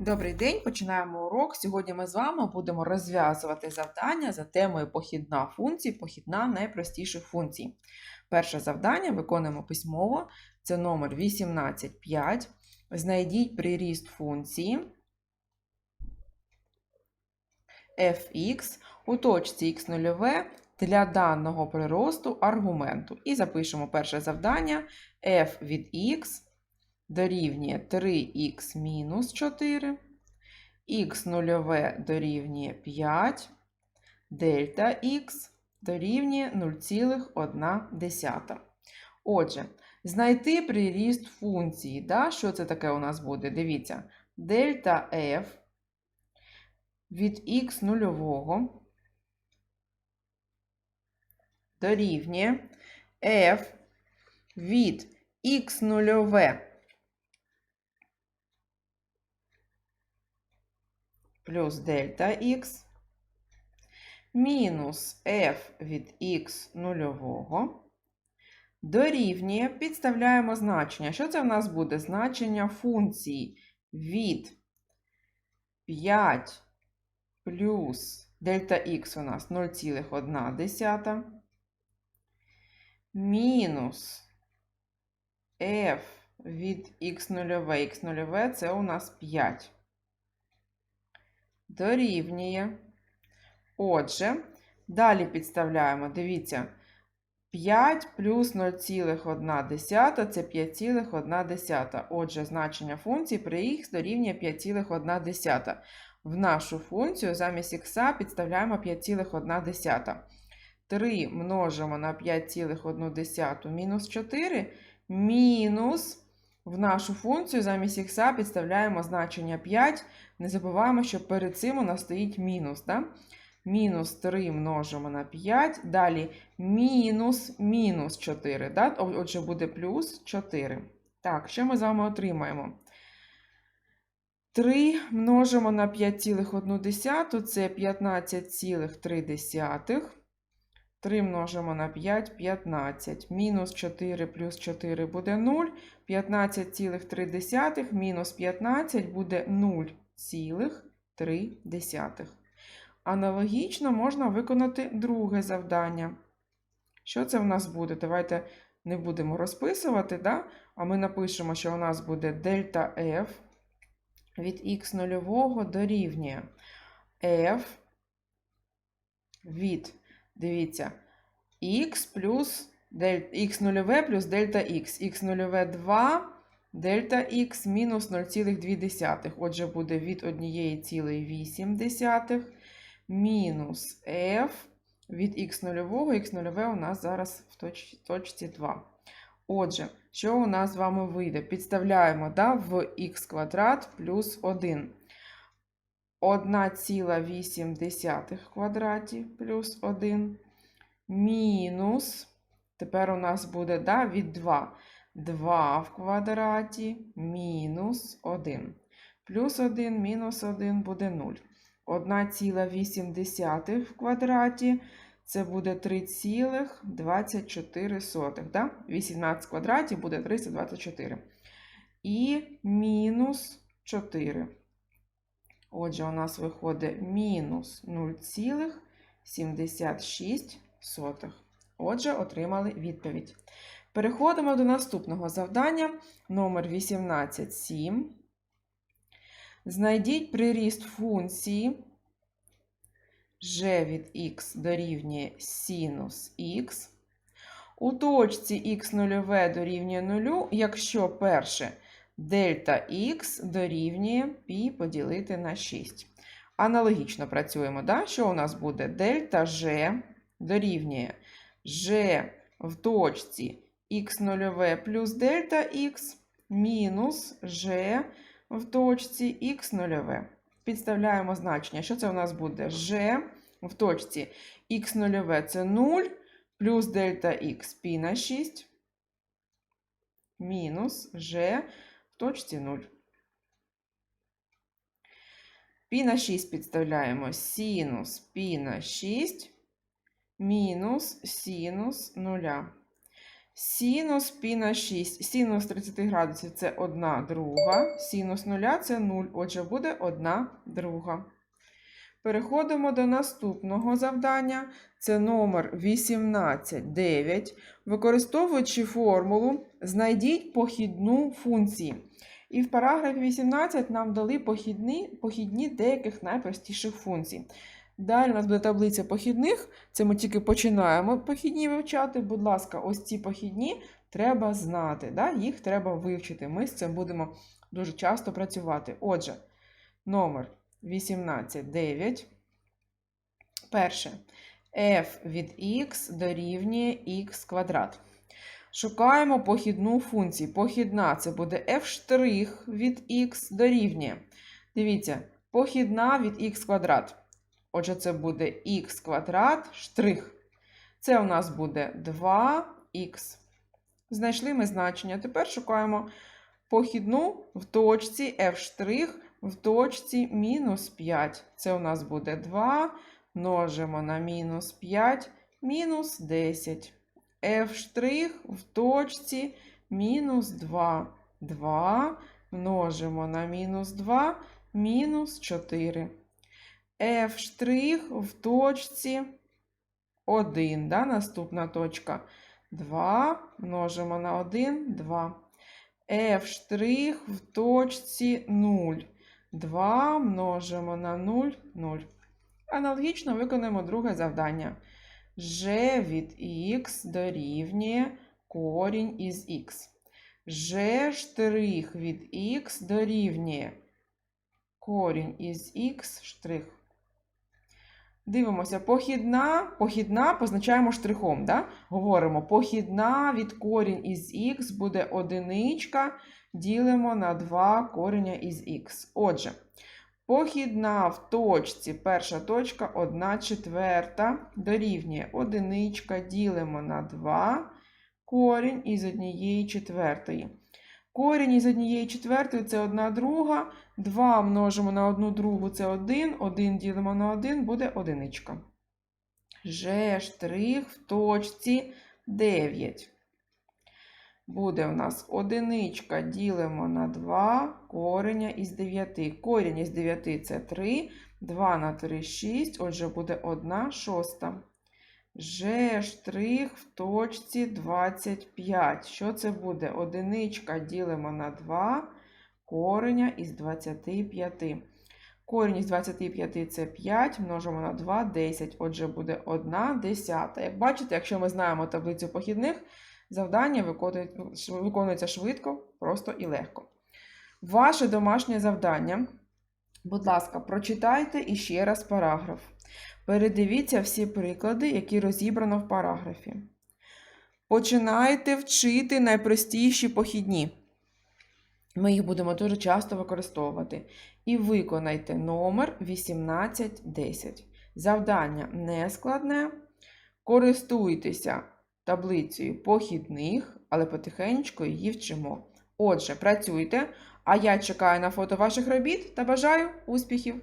Добрий день, починаємо урок. Сьогодні ми з вами будемо розв'язувати завдання за темою похідна функцій, похідна найпростіших функцій. Перше завдання виконуємо письмово. Це номер 18.5. Знайдіть приріст функції fx у точці x0 для даного приросту аргументу. І запишемо перше завдання f від x дорівнює 3х мінус 4, х нульове дорівнює 5, дельта х дорівнює 0,1. Отже, знайти приріст функції. Да? Що це таке у нас буде? Дивіться, дельта f від х нульового дорівнює f від х нульове плюс дельта х мінус f від х нульового дорівнює, підставляємо значення. Що це в нас буде? Значення функції від 5 плюс дельта х у нас 0,1 мінус f від х нульове, х нульове це у нас 5 дорівнює. Отже, далі підставляємо, дивіться, 5 плюс 0,1 це 5,1. Отже, значення функції при х дорівнює 5,1. В нашу функцію замість х підставляємо 5,1. 3 множимо на 5,1 мінус 4 мінус в нашу функцію замість х підставляємо значення 5. Не забуваємо, що перед цим у нас стоїть мінус. Да? Мінус 3 множимо на 5. Далі мінус мінус 4. Да? Отже, буде плюс 4. Так, що ми з вами отримаємо? 3 множимо на 5,1 це 15,3. 3 множимо на 5 15. Мінус 4 плюс 4 буде 0. 15,3 мінус 15 буде 0,3. Аналогічно можна виконати друге завдання. Що це в нас буде? Давайте не будемо розписувати, да? а ми напишемо, що у нас буде дельта f від х нульового дорівнює f від, дивіться, х плюс х нульове плюс дельта х. х нульове 2, дельта х мінус 0,2. Отже, буде від 1,8 мінус f від х нульового, х нульове у нас зараз в точ, точці 2. Отже, що у нас з вами вийде? Підставляємо да, в х квадрат плюс 1. 1,8 в квадраті плюс 1 мінус Тепер у нас буде да, від 2. 2 в квадраті мінус 1. Плюс 1 мінус 1 буде 0. 1,8 в квадраті це буде 3,24. Да? 18 в квадраті буде 324. І мінус 4. Отже, у нас виходить мінус 0,76. Отже, отримали відповідь. Переходимо до наступного завдання номер 18.7. Знайдіть приріст функції g від х дорівнює синус х. У точці х0 дорівнює 0, якщо перше дельта х дорівнює π поділити на 6. Аналогічно працюємо. Да? Що у нас буде? Дельта g дорівнює g в точці х0 плюс дельта х мінус g в точці х0. Підставляємо значення. Що це у нас буде? g в точці х0 це 0 плюс дельта х пі на 6 мінус g в точці 0. Пі на 6 підставляємо синус пі на 6 мінус синус 0. Синус пі на 6. Синус 30 градусів це 1 друга. Синус 0 це 0. Отже, буде 1 друга. Переходимо до наступного завдання. Це номер 18.9. Використовуючи формулу, знайдіть похідну функції. І в параграфі 18 нам дали похідні, похідні деяких найпростіших функцій. Далі у нас буде таблиця похідних. Це ми тільки починаємо похідні вивчати. Будь ласка, ось ці похідні треба знати. Да? Їх треба вивчити. Ми з цим будемо дуже часто працювати. Отже, номер 18.9. Перше. f від x дорівнює x квадрат. Шукаємо похідну функцію. Похідна це буде f' від x дорівнює. Дивіться, похідна від x квадрат. Отже, це буде х квадрат штрих. Це у нас буде 2х. Знайшли ми значення. Тепер шукаємо похідну в точці f' в точці мінус 5. Це у нас буде 2 множимо на мінус 5, мінус 10. f' в точці мінус 2. 2 множимо на мінус 2, мінус 4 f' в точці 1, да, наступна точка. 2 множимо на 1, 2. f' в точці 0. 2 множимо на 0, 0. Аналогічно виконуємо друге завдання. g від Х дорівнює корінь із Х. g' від Х дорівнює корінь із Х штрих. Дивимося, похідна, похідна позначаємо штрихом. Да? Говоримо, похідна від корінь із х буде одиничка, ділимо на 2 кореня із х. Отже, похідна в точці, перша точка 1 четверта, дорівнює одиничка, ділимо на 2 корінь із однієї четвертої. Корінь із однієї четвертої це 1 друга. 2 множимо на 1 другу це 1. 1 ділимо на 1 буде одиничка. Ж штрих в точці 9. Буде у нас одиничка ділимо на 2 кореня із 9. Корінь із 9 це 3. 2 на 3 6. Отже, буде 1 шоста. Ж штрих в точці 25. Що це буде? Одиничка ділимо на 2 кореня із 25. Корінь із 25 це 5, множимо на 2 10. Отже, буде 1 десята. Як бачите, якщо ми знаємо таблицю похідних, завдання виконується швидко, просто і легко. Ваше домашнє завдання. Будь ласка, прочитайте іще раз параграф. Передивіться всі приклади, які розібрано в параграфі. Починайте вчити найпростіші похідні. Ми їх будемо дуже часто використовувати. І виконайте номер 1810. Завдання не складне. Користуйтеся таблицею похідних, але потихеньку її вчимо. Отже, працюйте, а я чекаю на фото ваших робіт та бажаю успіхів!